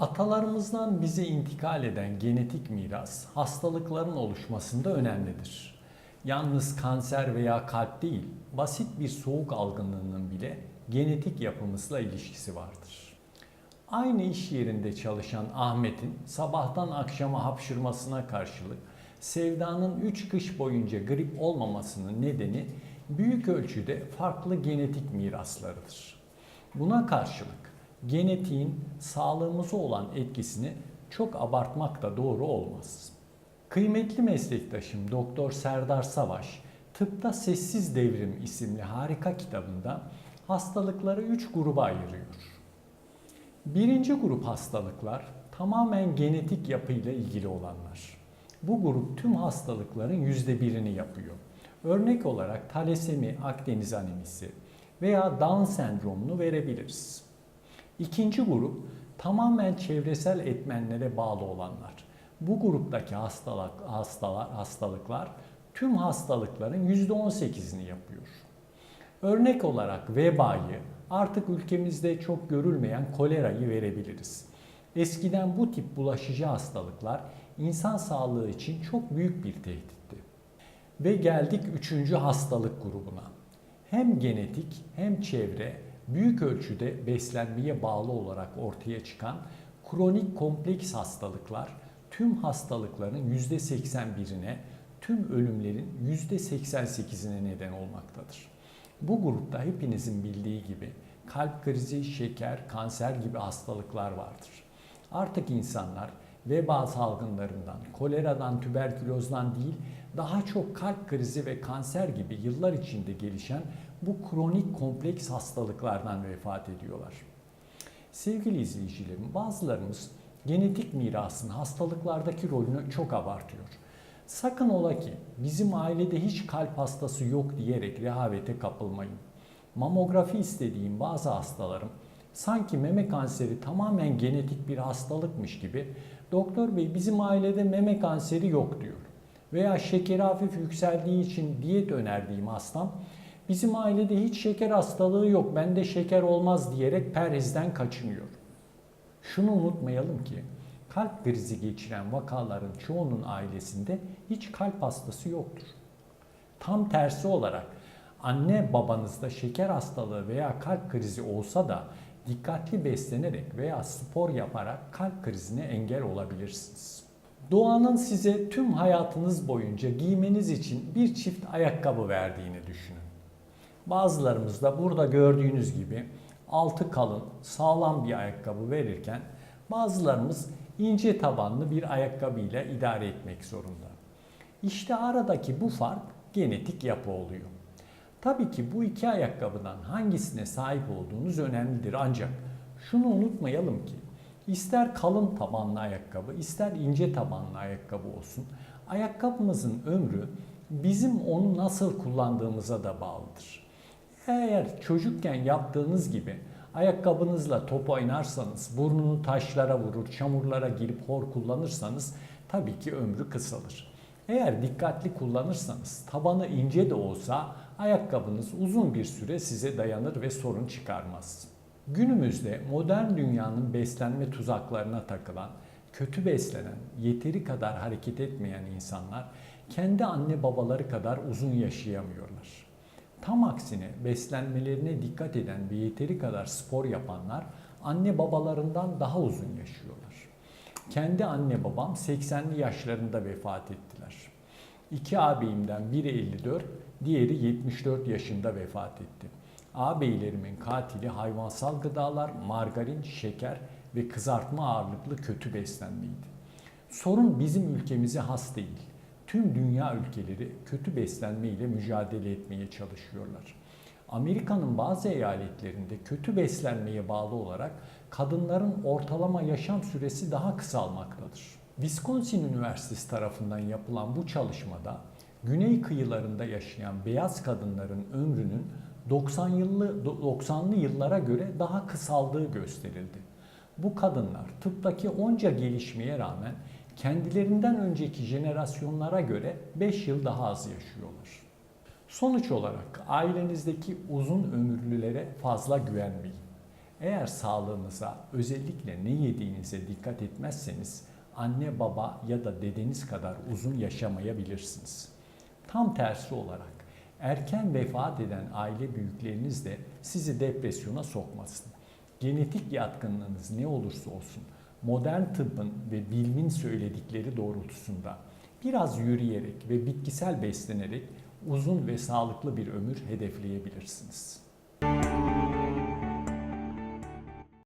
Atalarımızdan bize intikal eden genetik miras hastalıkların oluşmasında önemlidir. Yalnız kanser veya kalp değil, basit bir soğuk algınlığının bile genetik yapımızla ilişkisi vardır. Aynı iş yerinde çalışan Ahmet'in sabahtan akşama hapşırmasına karşılık Sevda'nın 3 kış boyunca grip olmamasının nedeni büyük ölçüde farklı genetik miraslarıdır. Buna karşılık genetiğin sağlığımıza olan etkisini çok abartmak da doğru olmaz. Kıymetli meslektaşım Doktor Serdar Savaş, Tıpta Sessiz Devrim isimli harika kitabında hastalıkları 3 gruba ayırıyor. Birinci grup hastalıklar tamamen genetik yapıyla ilgili olanlar. Bu grup tüm hastalıkların yüzde birini yapıyor. Örnek olarak talasemi, Akdeniz anemisi veya Down sendromunu verebiliriz. İkinci grup tamamen çevresel etmenlere bağlı olanlar. Bu gruptaki hastalık, hastalar, hastalıklar tüm hastalıkların %18'ini yapıyor. Örnek olarak vebayı, artık ülkemizde çok görülmeyen kolerayı verebiliriz. Eskiden bu tip bulaşıcı hastalıklar insan sağlığı için çok büyük bir tehditti. Ve geldik üçüncü hastalık grubuna. Hem genetik hem çevre büyük ölçüde beslenmeye bağlı olarak ortaya çıkan kronik kompleks hastalıklar tüm hastalıkların %81'ine, tüm ölümlerin %88'ine neden olmaktadır. Bu grupta hepinizin bildiği gibi kalp krizi, şeker, kanser gibi hastalıklar vardır. Artık insanlar veba salgınlarından, koleradan, tüberkülozdan değil, daha çok kalp krizi ve kanser gibi yıllar içinde gelişen bu kronik kompleks hastalıklardan vefat ediyorlar. Sevgili izleyicilerim, bazılarımız genetik mirasın hastalıklardaki rolünü çok abartıyor. Sakın ola ki bizim ailede hiç kalp hastası yok diyerek rehavete kapılmayın. Mamografi istediğim bazı hastalarım sanki meme kanseri tamamen genetik bir hastalıkmış gibi doktor bey bizim ailede meme kanseri yok diyor. Veya şekeri hafif yükseldiği için diyet önerdiğim hastam bizim ailede hiç şeker hastalığı yok bende şeker olmaz diyerek perhizden kaçınıyor. Şunu unutmayalım ki kalp krizi geçiren vakaların çoğunun ailesinde hiç kalp hastası yoktur. Tam tersi olarak anne babanızda şeker hastalığı veya kalp krizi olsa da dikkatli beslenerek veya spor yaparak kalp krizine engel olabilirsiniz. Doğanın size tüm hayatınız boyunca giymeniz için bir çift ayakkabı verdiğini düşünün. Bazılarımız da burada gördüğünüz gibi altı kalın, sağlam bir ayakkabı verirken bazılarımız ince tabanlı bir ayakkabıyla idare etmek zorunda. İşte aradaki bu fark genetik yapı oluyor. Tabii ki bu iki ayakkabıdan hangisine sahip olduğunuz önemlidir ancak şunu unutmayalım ki ister kalın tabanlı ayakkabı ister ince tabanlı ayakkabı olsun ayakkabımızın ömrü bizim onu nasıl kullandığımıza da bağlıdır. Eğer çocukken yaptığınız gibi ayakkabınızla top oynarsanız, burnunu taşlara vurur, çamurlara girip hor kullanırsanız tabii ki ömrü kısalır. Eğer dikkatli kullanırsanız, tabanı ince de olsa ayakkabınız uzun bir süre size dayanır ve sorun çıkarmaz. Günümüzde modern dünyanın beslenme tuzaklarına takılan, kötü beslenen, yeteri kadar hareket etmeyen insanlar kendi anne babaları kadar uzun yaşayamıyorlar. Tam aksine beslenmelerine dikkat eden ve yeteri kadar spor yapanlar anne babalarından daha uzun yaşıyorlar. Kendi anne babam 80'li yaşlarında vefat ettiler. İki ağabeyimden biri 54, diğeri 74 yaşında vefat etti. Ağabeylerimin katili hayvansal gıdalar, margarin, şeker ve kızartma ağırlıklı kötü beslenmeydi. Sorun bizim ülkemize has değil tüm dünya ülkeleri kötü beslenme ile mücadele etmeye çalışıyorlar. Amerika'nın bazı eyaletlerinde kötü beslenmeye bağlı olarak kadınların ortalama yaşam süresi daha kısalmaktadır. Wisconsin Üniversitesi tarafından yapılan bu çalışmada güney kıyılarında yaşayan beyaz kadınların ömrünün 90 yıllı 90'lı yıllara göre daha kısaldığı gösterildi. Bu kadınlar tıptaki onca gelişmeye rağmen kendilerinden önceki jenerasyonlara göre 5 yıl daha az yaşıyorlar. Sonuç olarak ailenizdeki uzun ömürlülere fazla güvenmeyin. Eğer sağlığınıza, özellikle ne yediğinize dikkat etmezseniz anne baba ya da dedeniz kadar uzun yaşamayabilirsiniz. Tam tersi olarak erken vefat eden aile büyükleriniz de sizi depresyona sokmasın. Genetik yatkınlığınız ne olursa olsun modern tıbbın ve bilimin söyledikleri doğrultusunda biraz yürüyerek ve bitkisel beslenerek uzun ve sağlıklı bir ömür hedefleyebilirsiniz.